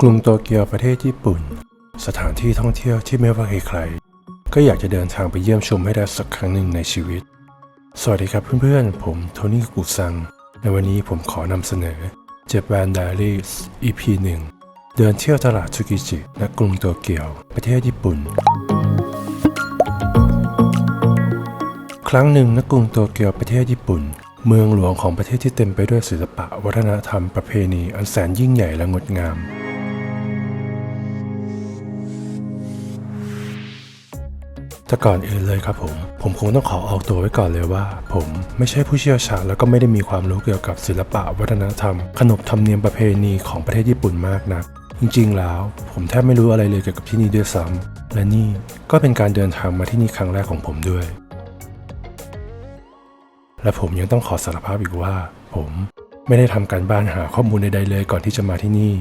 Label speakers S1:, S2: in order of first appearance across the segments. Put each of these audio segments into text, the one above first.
S1: กรุงโตเกียวประเทศญี่ปุ่น สถานที่ท่องเที่ยวที่ไม่ว่าใครๆก็อยากจะเดินทางไปเยี่ยมชมให้ได้สักครั้งหนึ่งในชีวิต สวัสดีครับเพื่อนๆ ผมโทนี่กุซัง ในวันนี้ผมขอนำเสนอ Japan Diaries EP 1 เดินเที่ยวตลาดซูกิจิณกรุงโตเกียว ประเทศญี่ปุ่น ครั้งหนึ่งณกรุงโตเกียวประเทศญี่ปุ่น เมืองหลวงของประเทศที่เต็มไปด้วยศิลปะ วัฒนธรรมประเพณี อันแสนยิ่งใหญ่และงดงาม แต่ก่อนอื่นเลยครับผม ผมคงต้องขอออกตัวไว้ก่อนเลยว่า ผมไม่ใช่ผู้เชี่ยวชาญแล้วก็ไม่ได้มีความรู้เกี่ยวกับศิลปะ วัฒนธรรม ขนบธรรมเนียมประเพณีของประเทศญี่ปุ่นมากนักจริงๆ แล้ว ผมแทบไม่รู้อะไรเลยเกี่ยวกับที่นี่ด้วยซ้ำและนี่ก็เป็นการเดินทางมาที่นี่ครั้งแรกของผมด้วย และผมยังต้องขอสารภาพอีกว่า ผมไม่ได้ทำการบ้านหาข้อมูลใดๆเลยก่อนที่จะมาที่นี่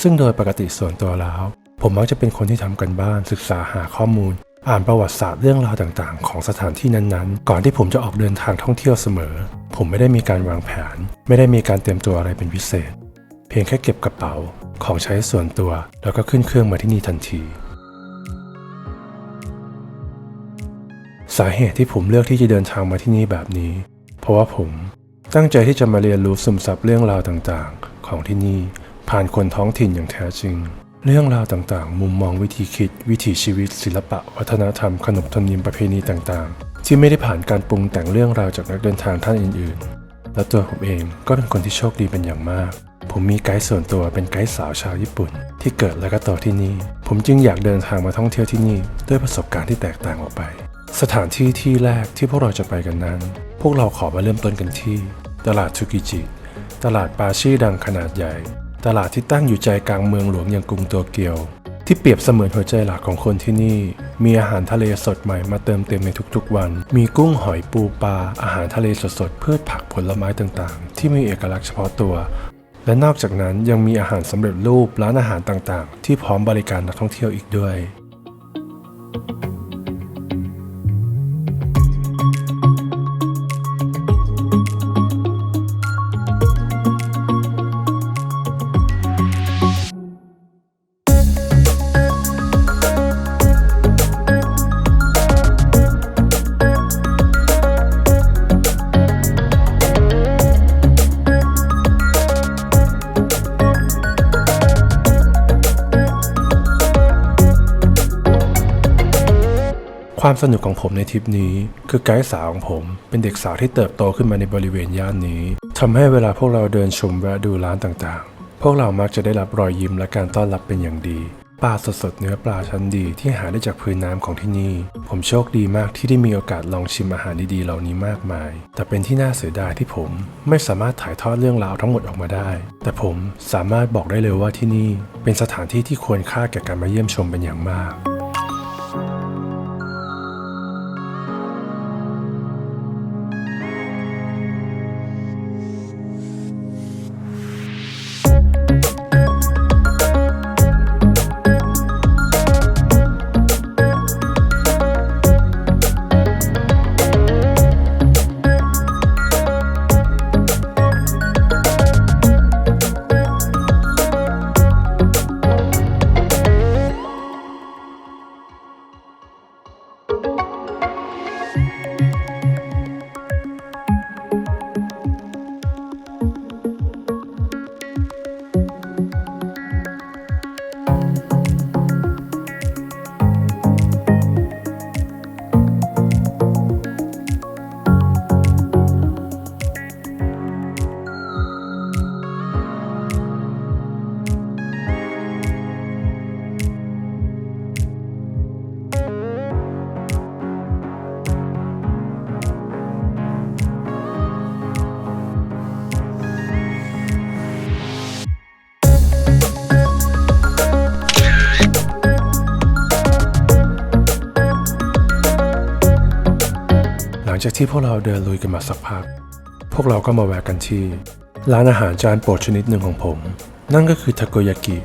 S1: ซึ่งโดยปกติส่วนตัวแล้ว ผมมักจะเป็นคนที่ทำกันบ้านศึกษาหาข้อมูล อ่านประวัติศาสตร์เรื่องราวต่างๆ ของสถานที่นั้นๆ ก่อนที่ผมจะออกเดินทางท่องเที่ยวเสมอ ผมไม่ได้มีการวางแผน ไม่ได้มีการเตรียมตัวอะไรเป็นพิเศษ เพียงแค่เก็บกระเป๋าของใช้ส่วนตัว แล้วก็ขึ้นเครื่องมาที่นี่ทันทีสาเหตุที่ผมเลือกที่จะเดินทางมาที่นี่แบบนี้ เพราะว่าผมตั้งใจที่จะมาเรียนรู้ซึมซับเรื่องราวต่างๆ ของที่นี่ผ่านคนท้องถิ่นอย่างแท้จริง เรื่องราวต่างๆ มุมมองวิธีคิด วิถีชีวิต ศิลปะ วัฒนธรรมขนบธรรมเนียมประเพณีต่างๆ ที่ไม่ได้ผ่านการปรุงแต่งเรื่องราวจากนักเดินทางท่านอื่นๆ และตัวผมเองก็เป็นคนที่โชคดีเป็นอย่างมาก ผมมีไกด์ส่วนตัวเป็นไกด์สาวชาวญี่ปุ่น ที่เกิดและก็โตที่นี่ ผมจึงอยากเดินทางมาท่องเที่ยวที่นี่ ด้วยประสบการณ์ที่แตกต่างออกไป สถานที่ที่แรกที่พวกเราจะไปกันนั้น พวกเราขอมาเริ่มต้นกันที่ ตลาดชูกิจิ ตลาดปลาชื่อดังขนาดใหญ่ ตลาดที่ตั้งอยู่ใจกลางเมืองหลวงอย่างกรุงโตเกียว ที่เปรียบเสมือนหัวใจหลักของคนที่นี่ มีอาหารทะเลสดใหม่มาเติมเต็มในทุกๆวัน มีกุ้งหอยปูปลาอาหารทะเลสดๆพืชผักผลไม้ต่างๆ ที่มีเอกลักษณ์เฉพาะตัว และนอกจากนั้นยังมีอาหารสำเร็จรูปร้านอาหารต่างๆ ที่พร้อมบริการนักท่องเที่ยวอีกด้วย ความสนุกของผมในทริปนี้ คือไกด์สาวของผม เป็นเด็กสาวที่เติบโตขึ้นมาในบริเวณย่านนี้ทำให้เวลาพวกเราเดินชมแวะดูร้านต่างๆ พวกเรามักจะได้รับรอยยิ้มและการต้อนรับเป็นอย่างดีปลาสดๆเนื้อปลาชั้นดีที่หาได้จากพื้นน้ำของที่นี่ ผมโชคดีมากที่ได้มีโอกาสลองชิมอาหารดีๆเหล่านี้มากมาย แต่เป็นที่น่าเสียดายที่ผมไม่สามารถถ่ายทอดเรื่องราวทั้งหมดออกมาได้ แต่ผมสามารถบอกได้เลยว่าที่นี่เป็นสถานที่ที่ควรค่าแก่การมาเยี่ยมชมเป็นอย่างมาก จากที่พวกเราเดินลุยกันมาสักพัก พวกเราก็มาแวะกันที่ ร้านอาหารจานโปรดชนิดหนึ่งของผม นั่นก็คือทาโกยากิ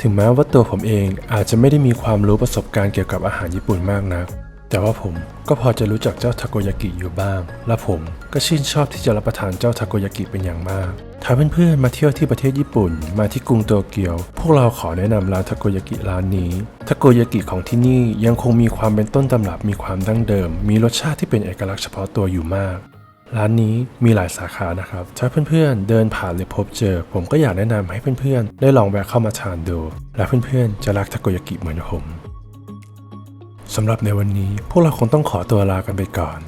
S1: ถึงแม้ว่าตัวผมเองอาจจะไม่ได้มีความรู้ประสบการณ์เกี่ยวกับอาหารญี่ปุ่นมากนัก แต่ว่าผมก็พอจะรู้จักเจ้าทาโกยากิอยู่บ้าง และผมก็ชื่นชอบที่จะรับประทานเจ้าทาโกยากิเป็นอย่างมากถ้าเพื่อนๆมาเที่ยวที่ประเทศญี่ปุ่น มาที่กรุงโตเกียว พวกเราขอแนะนำร้านทาโกยากิร้านนี้ทาโกยากิของที่นี่ยังคงมีความเป็นต้นตำรับมีความดั้งเดิม มีรสชาติที่เป็นเอกลักษณ์เฉพาะตัวอยู่มาก ร้านนี้มีหลายสาขานะครับ ถ้าเพื่อนๆเดินผ่านหรือพบเจอ ผมก็อยากแนะนำให้เพื่อนๆ ได้ลองแวะเข้ามาทานดู และเพื่อนๆจะรักทาโกยากิเหมือนผม สำหรับในวันนี้ พวกเราคงต้องขอตัวลากันไปก่อน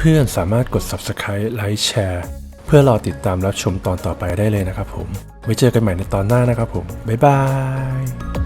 S1: เพื่อนๆ สามารถกด subscribe ไลค์แชร์เพื่อรอติดตามรับชมตอนต่อไปได้เลยนะครับผม ไว้เจอกันใหม่ในตอนหน้านะครับผม บ๊ายบาย